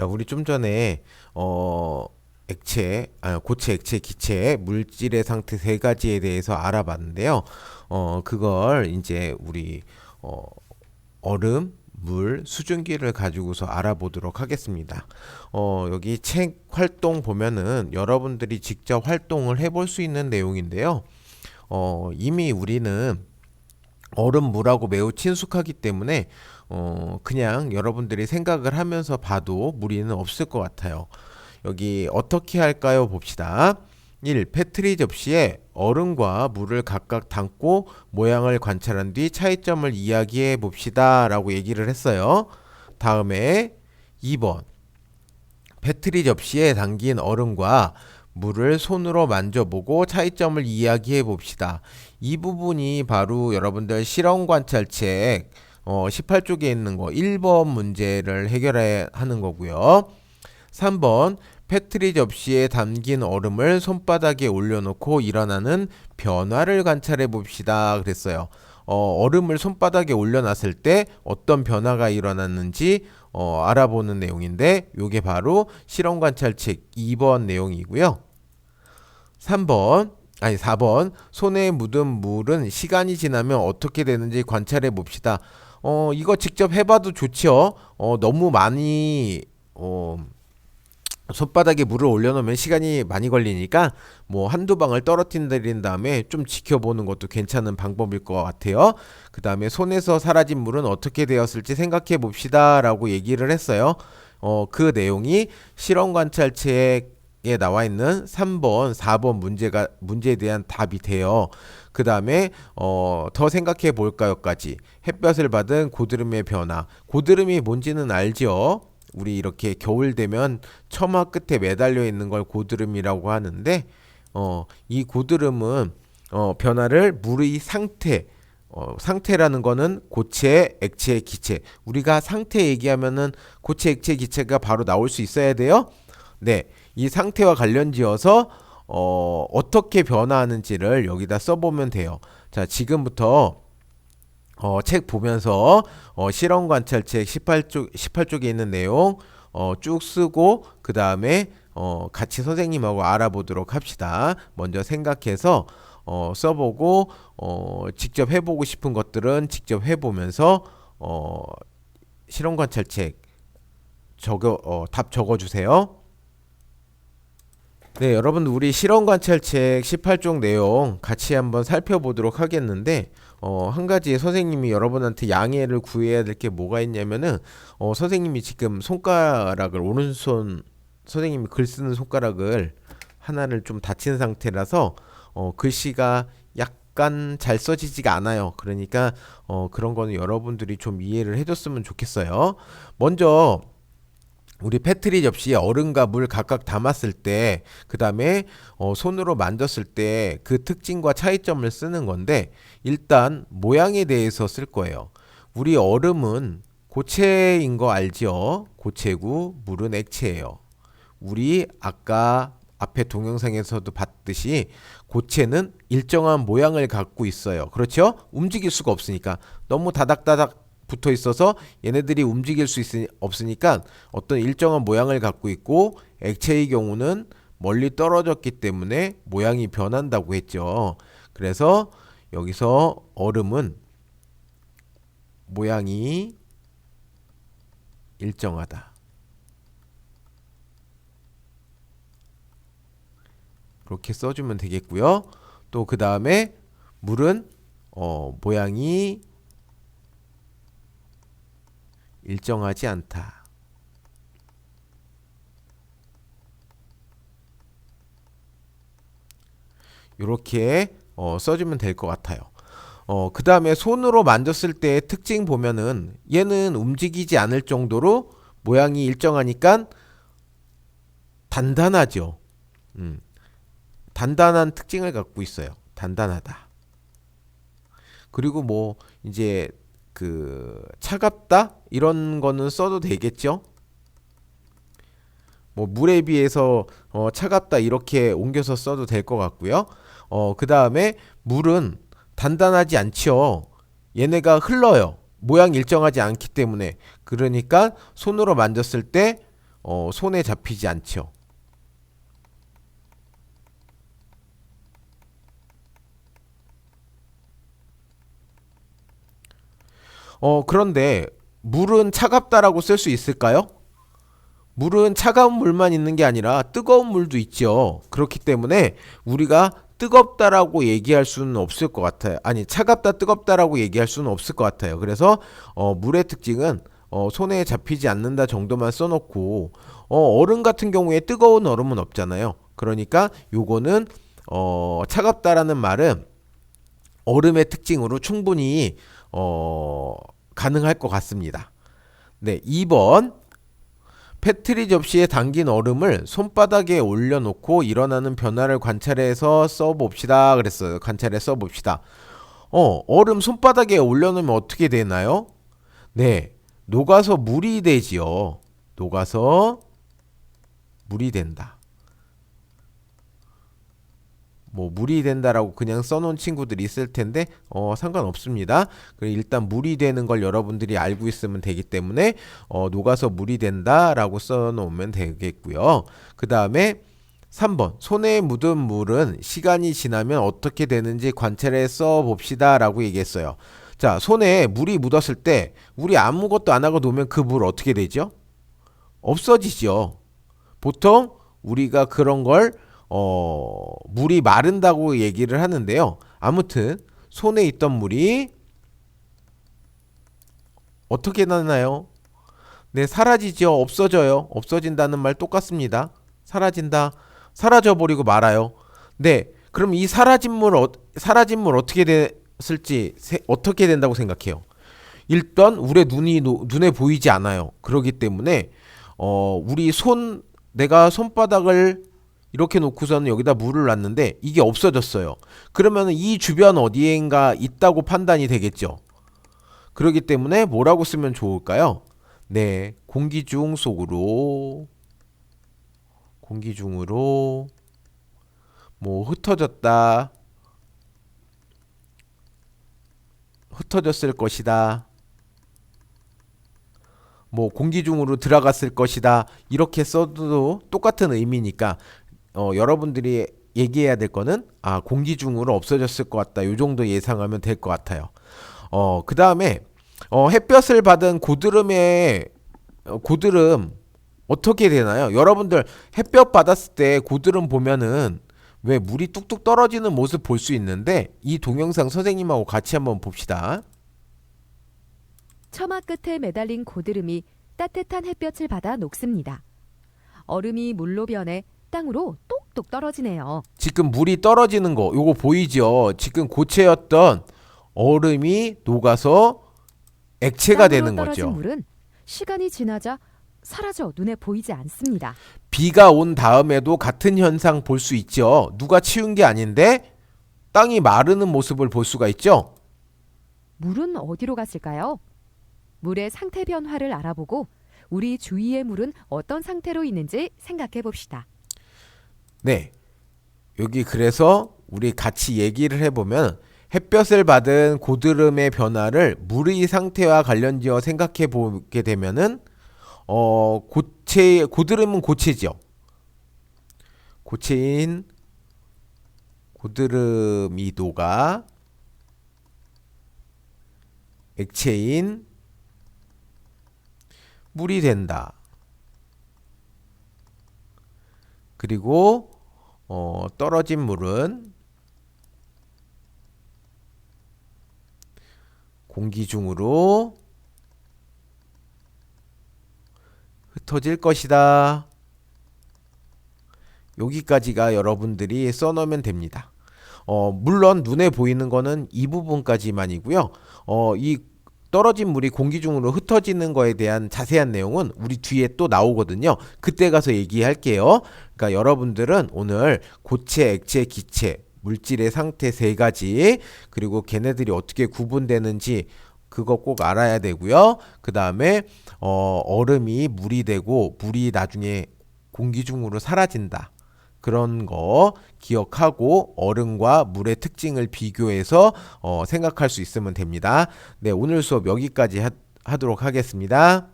야, 우리 좀 전에 어 액체, 아, 고체, 액체, 기체, 물질의 상태 세 가지에 대해서 알아봤는데요. 어 그걸 이제 우리 어 얼음, 물, 수증기를 가지고서 알아보도록 하겠습니다. 어 여기 책 활동 보면은 여러분들이 직접 활동을 해볼 수 있는 내용인데요. 어 이미 우리는 얼음 물하고 매우 친숙하기 때문에 어 그냥 여러분들이 생각을 하면서 봐도 무리는 없을 것 같아요. 여기 어떻게 할까요? 봅시다. 1. 페트리 접시에 얼음과 물을 각각 담고 모양을 관찰한 뒤 차이점을 이야기해 봅시다. 라고 얘기를 했어요. 다음에 2번. 페트리 접시에 담긴 얼음과 물을 손으로 만져보고 차이점을 이야기해 봅시다. 이 부분이 바로 여러분들 실험 관찰책 어, 18쪽에 있는 거 1번 문제를 해결해야 하는 거고요. 3번 페트리 접시에 담긴 얼음을 손바닥에 올려놓고 일어나는 변화를 관찰해 봅시다. 그랬어요. 어, 얼음을 손바닥에 올려놨을 때 어떤 변화가 일어났는지 어, 알아보는 내용인데 이게 바로 실험 관찰책 2번 내용이고요. 3번 아니 4번 손에 묻은 물은 시간이 지나면 어떻게 되는지 관찰해 봅시다. 어 이거 직접 해봐도 좋죠. 어 너무 많이 어 손바닥에 물을 올려놓으면 시간이 많이 걸리니까 뭐 한두 방울 떨어뜨린 다음에 좀 지켜보는 것도 괜찮은 방법일 것 같아요. 그 다음에 손에서 사라진 물은 어떻게 되었을지 생각해 봅시다 라고 얘기를 했어요. 어, 그 내용이 실험 관찰책 에 나와 있는 3번, 4번 문제가 문제에 대한 답이 돼요. 그 다음에 어, 더 생각해 볼까요까지 햇볕을 받은 고드름의 변화. 고드름이 뭔지는 알죠? 우리 이렇게 겨울 되면 처마 끝에 매달려 있는 걸 고드름이라고 하는데 어, 이 고드름은 어, 변화를 물의 상태 어, 상태라는 거는 고체, 액체, 기체. 우리가 상태 얘기하면은 고체, 액체, 기체가 바로 나올 수 있어야 돼요. 네. 이 상태와 관련지어서 어, 어떻게 변화하는지를 여기다 써보면 돼요. 자, 지금부터 어, 책 보면서 어, 실험 관찰책 18쪽 18쪽에 있는 내용 어, 쭉 쓰고 그 다음에 어, 같이 선생님하고 알아보도록 합시다. 먼저 생각해서 어, 써보고 어, 직접 해보고 싶은 것들은 직접 해보면서 어, 실험 관찰책 적어 어, 답 적어주세요. 네, 여러분 우리 실험 관찰책 18쪽 내용 같이 한번 살펴보도록 하겠는데 어, 한 가지 선생님이 여러분한테 양해를 구해야 될 게 뭐가 있냐면은 어, 선생님이 지금 손가락을 오른손 선생님이 글 쓰는 손가락을 하나를 좀 다친 상태라서 어, 글씨가 약간 잘 써지지가 않아요. 그러니까 어, 그런 거는 여러분들이 좀 이해를 해줬으면 좋겠어요. 먼저 우리 페트리 접시에 얼음과 물 각각 담았을 때, 그 다음에 어, 손으로 만졌을 때 그 특징과 차이점을 쓰는 건데, 일단 모양에 대해서 쓸 거예요. 우리 얼음은 고체인 거 알지요? 고체고 물은 액체예요. 우리 아까 앞에 동영상에서도 봤듯이 고체는 일정한 모양을 갖고 있어요. 그렇죠? 움직일 수가 없으니까 너무 다닥다닥 붙어 있어서 얘네들이 움직일 수 있으니, 없으니까 어떤 일정한 모양을 갖고 있고 액체의 경우는 멀리 떨어졌기 때문에 모양이 변한다고 했죠. 그래서 여기서 얼음은 모양이 일정하다. 그렇게 써주면 되겠고요. 또 그 다음에 물은 어, 모양이 일정하지 않다. 이렇게 어, 써주면 될 것 같아요. 어, 그 다음에 손으로 만졌을 때의 특징 보면은 얘는 움직이지 않을 정도로 모양이 일정하니까 단단하죠. 음, 단단한 특징을 갖고 있어요. 단단하다. 그리고 뭐 이제 그 차갑다 이런 거는 써도 되겠죠. 뭐 물에 비해서 어, 차갑다 이렇게 옮겨서 써도 될 것 같고요. 어, 그 다음에 물은 단단하지 않죠. 얘네가 흘러요. 모양 일정하지 않기 때문에 그러니까 손으로 만졌을 때 어, 손에 잡히지 않죠. 어, 그런데 물은 차갑다라고 쓸 수 있을까요? 물은 차가운 물만 있는 게 아니라 뜨거운 물도 있죠. 그렇기 때문에 우리가 뜨겁다라고 얘기할 수는 없을 것 같아요. 아니, 차갑다, 뜨겁다라고 얘기할 수는 없을 것 같아요. 그래서 어, 물의 특징은 어, 손에 잡히지 않는다 정도만 써놓고 어, 얼음 같은 경우에 뜨거운 얼음은 없잖아요. 그러니까 요거는 어, 차갑다라는 말은 얼음의 특징으로 충분히 어, 가능할 것 같습니다. 네, 2번 패트리 접시에 담긴 얼음을 손바닥에 올려놓고 일어나는 변화를 관찰해서 써봅시다. 그랬어요. 관찰해 써봅시다. 어, 얼음 손바닥에 올려놓으면 어떻게 되나요? 네, 녹아서 물이 되지요. 녹아서 물이 된다. 뭐 물이 된다라고 그냥 써놓은 친구들이 있을 텐데 어 상관없습니다. 그래 일단 물이 되는 걸 여러분들이 알고 있으면 되기 때문에 어 녹아서 물이 된다라고 써놓으면 되겠고요. 그 다음에 3번 손에 묻은 물은 시간이 지나면 어떻게 되는지 관찰해 써 봅시다 라고 얘기했어요. 자 손에 물이 묻었을 때 우리 아무것도 안 하고 놓으면 그 물 어떻게 되죠? 없어지죠. 보통 우리가 그런 걸 어, 물이 마른다고 얘기를 하는데요. 아무튼 손에 있던 물이 어떻게 나나요? 네, 사라지죠. 없어져요. 없어진다는 말 똑같습니다. 사라진다. 사라져 버리고 말아요. 네. 그럼 이 사라진 물 어, 사라진 물 어떻게 됐을지 세, 어떻게 된다고 생각해요? 일단 우리 눈이 노, 눈에 보이지 않아요. 그렇기 때문에 어, 우리 손 내가 손바닥을 이렇게 놓고서는 여기다 물을 놨는데 이게 없어졌어요. 그러면 이 주변 어디엔가 있다고 판단이 되겠죠. 그렇기 때문에 뭐라고 쓰면 좋을까요? 네, 공기 중 속으로 공기 중으로 뭐 흩어졌다. 흩어졌을 것이다. 뭐 공기 중으로 들어갔을 것이다. 이렇게 써도 똑같은 의미니까 어, 여러분들이 얘기해야 될 거는 아 공기 중으로 없어졌을 것 같다. 요 정도 예상하면 될 것 같아요. 어, 그 다음에 어, 햇볕을 받은 고드름의 어, 고드름 어떻게 되나요? 여러분들 햇볕 받았을 때 고드름 보면은 왜 물이 뚝뚝 떨어지는 모습 볼 수 있는데 이 동영상 선생님하고 같이 한번 봅시다. 처마 끝에 매달린 고드름이 따뜻한 햇볕을 받아 녹습니다. 얼음이 물로 변해 땅으로 똑똑 떨어지네요. 지금 물이 떨어지는 거 요거 보이죠? 지금 고체였던 얼음이 녹아서 액체가 땅으로 되는 떨어진 거죠. 물은 시간이 지나자 사라져 눈에 보이지 않습니다. 비가 온 다음에도 같은 현상 볼 수 있죠. 누가 치운 게 아닌데 땅이 마르는 모습을 볼 수가 있죠. 물은 어디로 갔을까요? 물의 상태 변화를 알아보고 우리 주위의 물은 어떤 상태로 있는지 생각해 봅시다. 네. 여기 그래서 우리 같이 얘기를 해보면 햇볕을 받은 고드름의 변화를 물의 상태와 관련지어 생각해 보게 되면은 어 고체 고드름은 고체죠. 고체인 고드름이 녹아 액체인 물이 된다. 그리고 어, 떨어진 물은 공기 중으로 흩어질 것이다. 여기까지가 여러분들이 써놓으면 됩니다. 어, 물론 눈에 보이는 거는 이 부분까지만이고요. 어, 이 떨어진 물이 공기 중으로 흩어지는 거에 대한 자세한 내용은 우리 뒤에 또 나오거든요. 그때 가서 얘기할게요. 그러니까 여러분들은 오늘 고체, 액체, 기체, 물질의 상태 세 가지, 그리고 걔네들이 어떻게 구분되는지 그거 꼭 알아야 되고요. 그 다음에 어, 얼음이 물이 되고 물이 나중에 공기 중으로 사라진다. 그런 거 기억하고 얼음과 물의 특징을 비교해서 어, 생각할 수 있으면 됩니다. 네, 오늘 수업 여기까지 하, 하도록 하겠습니다.